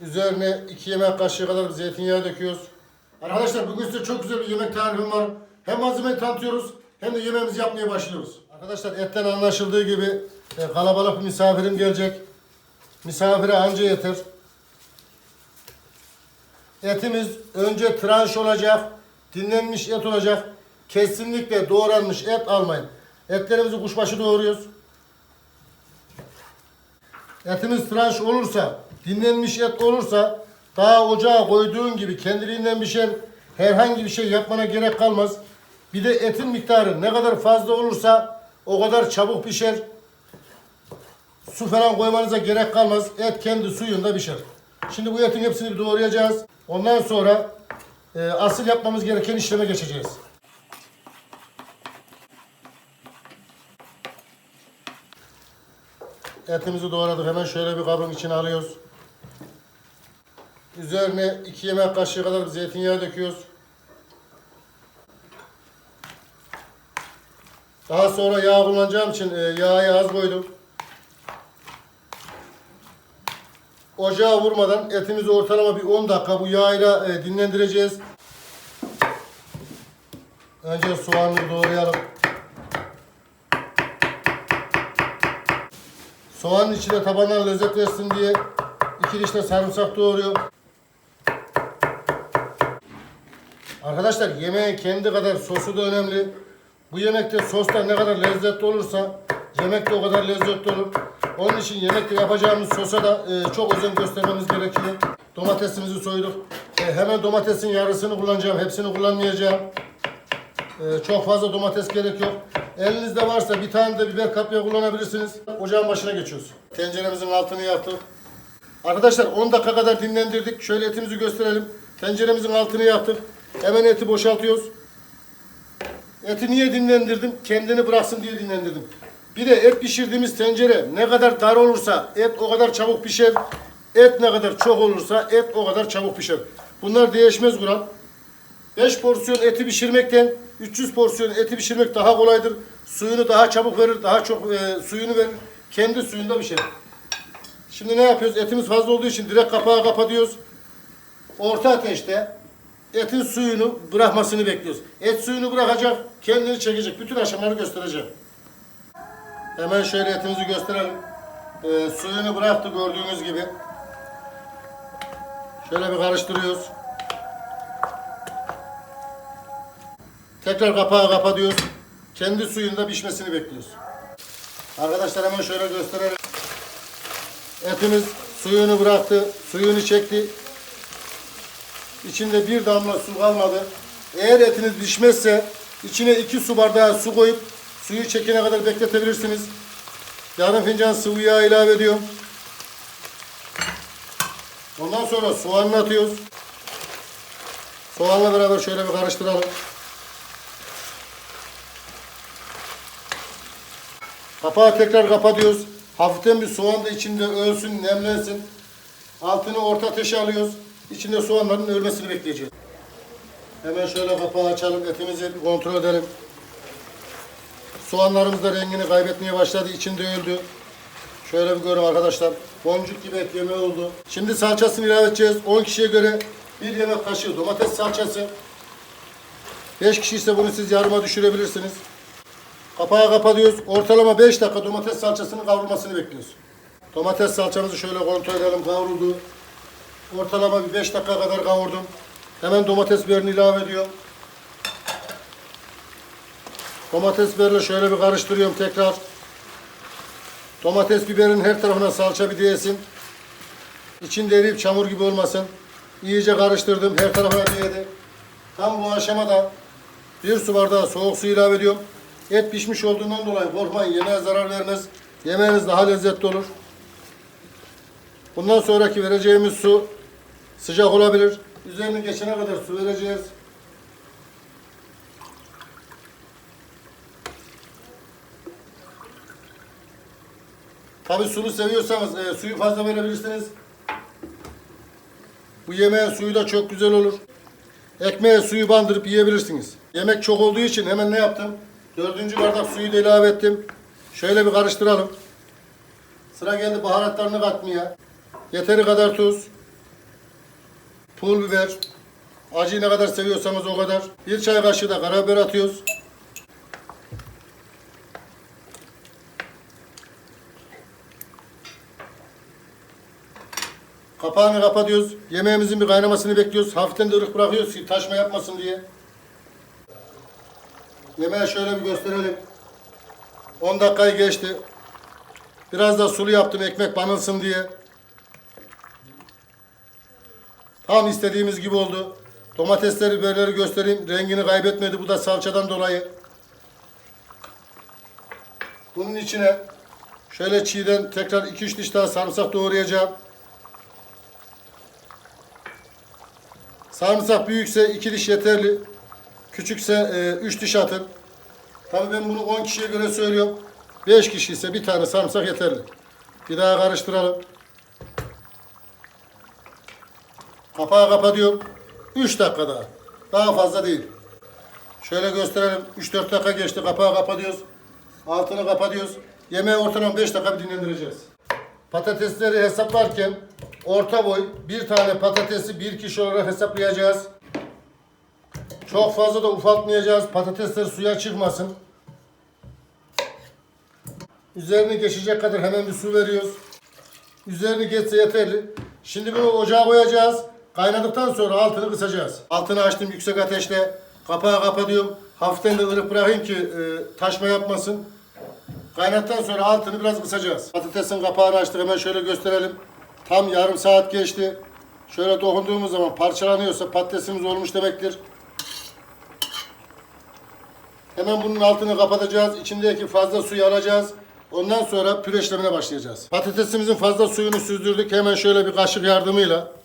Üzerine 2 yemek kaşığı kadar zeytinyağı döküyoruz. Arkadaşlar bugün size çok güzel bir yemek tarifim var. Hem malzemeyi tanıtıyoruz hem de yemeğimizi yapmaya başlıyoruz. Arkadaşlar etten anlaşıldığı gibi e, kalabalık bir misafirim gelecek. Misafire anca yeter. Etimiz önce tranş olacak, dinlenmiş et olacak. Kesinlikle doğranmış et almayın. Etlerimizi kuşbaşı doğruyoruz. Etimiz tranş olursa, dinlenmiş et olursa daha ocağa koyduğun gibi kendiliğinden pişer. Herhangi bir şey yapmana gerek kalmaz. Bir de etin miktarı ne kadar fazla olursa o kadar çabuk pişer. Su falan koymanıza gerek kalmaz. Et kendi suyunda pişer. Şimdi bu etin hepsini bir doğrayacağız. Ondan sonra e, asıl yapmamız gereken işleme geçeceğiz. Etimizi doğradık. Hemen şöyle bir kabın içine alıyoruz. Üzerine 2 yemek kaşığı kadar zeytinyağı döküyoruz. Daha sonra yağ kullanacağım için e, yağı az koydum. Ocağa vurmadan etimizi ortalama bir 10 dakika bu yağıyla e, dinlendireceğiz. Önce soğanları doğrayalım. Soğanın içine tabandan lezzet versin diye iki diş de sarımsak doğruyor. Arkadaşlar yemeğin kendi kadar sosu da önemli. Bu yemekte sos ne kadar lezzetli olursa yemek de o kadar lezzetli olur. Onun için yemekte yapacağımız sosa da e, çok özen göstermemiz gerekiyor. Domatesimizi soyduk. E, hemen domatesin yarısını kullanacağım. Hepsini kullanmayacağım. E, çok fazla domates gerek yok. Elinizde varsa bir tane de biber kapya kullanabilirsiniz. Ocağın başına geçiyoruz. Tenceremizin altını yaktık. Arkadaşlar 10 dakika kadar dinlendirdik. Şöyle etimizi gösterelim. Tenceremizin altını yaktık. Hemen eti boşaltıyoruz. Eti niye dinlendirdim? Kendini bıraksın diye dinlendirdim. Bir de et pişirdiğimiz tencere ne kadar dar olursa et o kadar çabuk pişer. Et ne kadar çok olursa et o kadar çabuk pişer. Bunlar değişmez kural. 5 porsiyon eti pişirmekten 300 porsiyon eti pişirmek daha kolaydır. Suyunu daha çabuk verir, daha çok e, suyunu verir. Kendi suyunda pişer. Şimdi ne yapıyoruz? Etimiz fazla olduğu için direkt kapağı kapatıyoruz. Orta ateşte etin suyunu bırakmasını bekliyoruz. Et suyunu bırakacak, kendini çekecek. Bütün aşamaları göstereceğim. Hemen şöyle etimizi gösterelim. Ee, suyunu bıraktı gördüğünüz gibi. Şöyle bir karıştırıyoruz. Tekrar kapağı kapatıyoruz. Kendi suyunda pişmesini bekliyoruz. Arkadaşlar hemen şöyle gösterelim. Etimiz suyunu bıraktı, suyunu çekti. İçinde bir damla su kalmadı. Eğer etiniz pişmezse içine iki su bardağı su koyup suyu çekene kadar bekletebilirsiniz. Yarım fincan sıvı yağ ilave ediyorum. Ondan sonra soğanını atıyoruz. Soğanla beraber şöyle bir karıştıralım. Kapağı tekrar kapatıyoruz. Hafiften bir soğan da içinde ölsün, nemlensin. Altını orta ateşe alıyoruz. İçinde soğanların ölmesini bekleyeceğiz. Hemen şöyle kapağı açalım. Etimizi bir kontrol edelim. Soğanlarımız da rengini kaybetmeye başladı. İçinde öldü. Şöyle bir görün arkadaşlar. Boncuk gibi et yemeği oldu. Şimdi salçasını ilave edeceğiz. 10 kişiye göre bir yemek kaşığı domates salçası. 5 kişi ise bunu siz yarıma düşürebilirsiniz. Kapağı kapatıyoruz. Ortalama 5 dakika domates salçasının kavrulmasını bekliyoruz. Domates salçamızı şöyle kontrol edelim kavruldu. Ortalama bir 5 dakika kadar kavurdum. Hemen domates biberini ilave ediyorum. Domates biberle şöyle bir karıştırıyorum tekrar. Domates biberin her tarafına salça bir değsin. İçinde eriyip çamur gibi olmasın. İyice karıştırdım. Her tarafına değdi. Tam bu aşamada bir su bardağı soğuk su ilave ediyorum. Et pişmiş olduğundan dolayı korkmayın yemeğe zarar vermez. Yemeğiniz daha lezzetli olur. Bundan sonraki vereceğimiz su sıcak olabilir. Üzerine geçene kadar su vereceğiz. Tabi sulu seviyorsanız e, suyu fazla verebilirsiniz. Bu yemeğin suyu da çok güzel olur. Ekmeğe suyu bandırıp yiyebilirsiniz. Yemek çok olduğu için hemen ne yaptım? Dördüncü bardak suyu da ilave ettim. Şöyle bir karıştıralım. Sıra geldi baharatlarını katmaya. Yeteri kadar tuz. Pul biber. Acıyı ne kadar seviyorsanız o kadar. Bir çay kaşığı da karabiber atıyoruz. Kapağını kapatıyoruz. Yemeğimizin bir kaynamasını bekliyoruz. Hafiften de ılık bırakıyoruz ki taşma yapmasın diye. Yemeği şöyle bir gösterelim. 10 dakikayı geçti. Biraz da sulu yaptım ekmek banılsın diye. Tam istediğimiz gibi oldu. Domatesleri biberleri göstereyim. Rengini kaybetmedi. Bu da salçadan dolayı. Bunun içine şöyle çiğden tekrar 2-3 diş daha sarımsak doğrayacağım. Sarımsak büyükse 2 diş yeterli. Küçükse 3 diş atın. Tabii ben bunu 10 kişiye göre söylüyorum. 5 kişi ise bir tane sarımsak yeterli. Bir daha karıştıralım. Kapağı kapatıyorum. 3 dakika daha. Fazla değil. Şöyle gösterelim. 3-4 dakika geçti. Kapağı kapatıyoruz. Altını kapatıyoruz. Yemeği ortalama 5 dakika bir dinlendireceğiz. Patatesleri hesaplarken orta boy bir tane patatesi bir kişi olarak hesaplayacağız. Çok fazla da ufaltmayacağız. Patatesler suya çıkmasın. Üzerini geçecek kadar hemen bir su veriyoruz. Üzerini geçse yeterli. Şimdi bunu ocağa koyacağız. Kaynadıktan sonra altını kısacağız. Altını açtım yüksek ateşte. Kapağı kapatıyorum. Hafiften de ılık bırakayım ki e, taşma yapmasın. Kaynattıktan sonra altını biraz kısacağız. Patatesin kapağını açtık hemen şöyle gösterelim. Tam yarım saat geçti. Şöyle dokunduğumuz zaman parçalanıyorsa patatesimiz olmuş demektir. Hemen bunun altını kapatacağız. İçindeki fazla suyu alacağız. Ondan sonra püre işlemine başlayacağız. Patatesimizin fazla suyunu süzdürdük. Hemen şöyle bir kaşık yardımıyla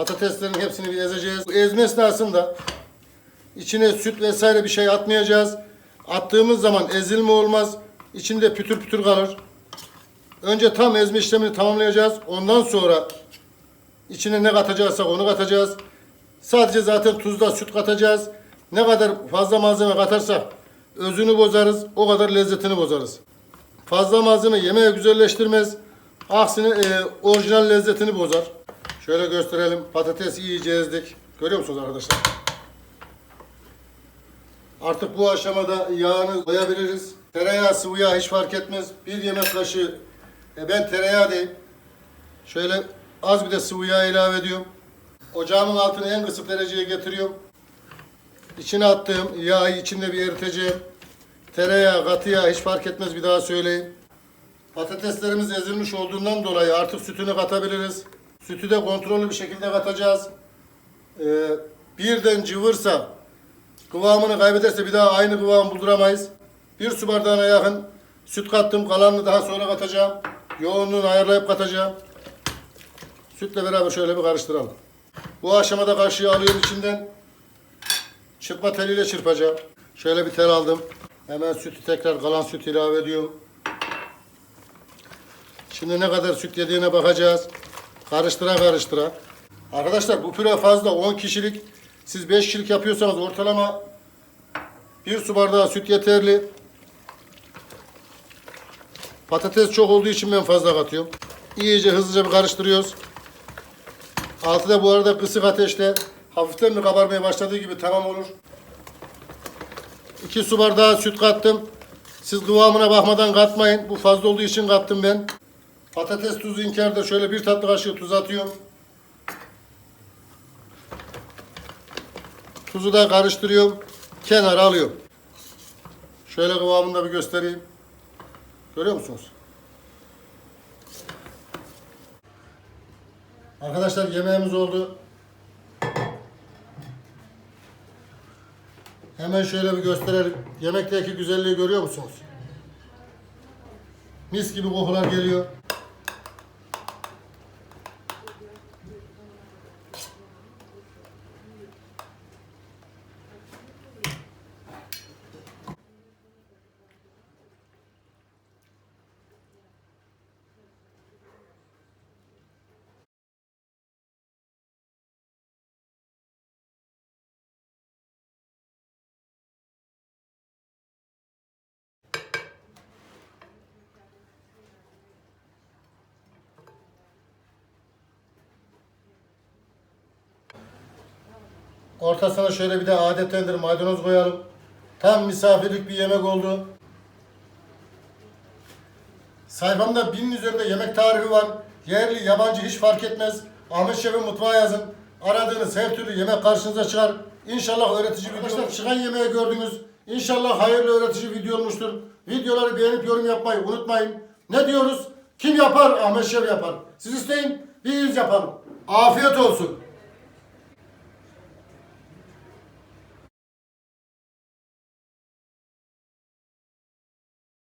patateslerin hepsini bir ezeceğiz. Bu ezme esnasında içine süt vesaire bir şey atmayacağız. Attığımız zaman ezilme olmaz. İçinde pütür pütür kalır. Önce tam ezme işlemini tamamlayacağız. Ondan sonra içine ne katacaksak onu katacağız. Sadece zaten tuzla süt katacağız. Ne kadar fazla malzeme katarsak özünü bozarız, o kadar lezzetini bozarız. Fazla malzeme yemeği güzelleştirmez. Aksine e, orijinal lezzetini bozar. Şöyle gösterelim. Patates iyice ezdik. Görüyor musunuz arkadaşlar? Artık bu aşamada yağını koyabiliriz. Tereyağı, sıvı yağ hiç fark etmez. Bir yemek kaşığı e, ben tereyağı değil. Şöyle az bir de sıvı yağ ilave ediyorum. Ocağımın altını en kısık dereceye getiriyorum. İçine attığım yağı içinde bir eriteceğim. Tereyağı, katı yağ hiç fark etmez bir daha söyleyeyim. Patateslerimiz ezilmiş olduğundan dolayı artık sütünü katabiliriz. Sütü de kontrollü bir şekilde katacağız. Ee, birden cıvırsa, kıvamını kaybederse bir daha aynı kıvam bulduramayız. Bir su bardağına yakın süt kattım. Kalanını daha sonra katacağım. Yoğunluğunu ayarlayıp katacağım. Sütle beraber şöyle bir karıştıralım. Bu aşamada kaşığı alıyorum içinden. Çırpma teliyle çırpacağım. Şöyle bir tel aldım. Hemen sütü tekrar kalan süt ilave ediyorum. Şimdi ne kadar süt yediğine bakacağız. Karıştıra karıştıra. Arkadaşlar bu püre fazla 10 kişilik. Siz 5 kişilik yapıyorsanız ortalama bir su bardağı süt yeterli. Patates çok olduğu için ben fazla katıyorum. İyice hızlıca bir karıştırıyoruz. Altı da bu arada kısık ateşte hafiften bir kabarmaya başladığı gibi tamam olur. 2 su bardağı süt kattım. Siz kıvamına bakmadan katmayın. Bu fazla olduğu için kattım ben. Patates tuzu inkerde şöyle bir tatlı kaşığı tuz atıyorum. Tuzu da karıştırıyorum. Kenara alıyorum. Şöyle kıvamını da bir göstereyim. Görüyor musunuz? Arkadaşlar yemeğimiz oldu. Hemen şöyle bir gösterelim. Yemekteki güzelliği görüyor musunuz? Mis gibi kokular geliyor. Ortasına şöyle bir de adettendir maydanoz koyalım. Tam misafirlik bir yemek oldu. Sayfamda binin üzerinde yemek tarifi var. Yerli, yabancı hiç fark etmez. Ahmet Şef'in mutfağa yazın. Aradığınız her türlü yemek karşınıza çıkar. İnşallah öğretici. Arkadaşlar çıkan yemeği gördünüz. İnşallah hayırlı öğretici video olmuştur. Videoları beğenip yorum yapmayı unutmayın. Ne diyoruz? Kim yapar? Ahmet Şef yapar. Siz isteyin, biz yapalım. Afiyet olsun.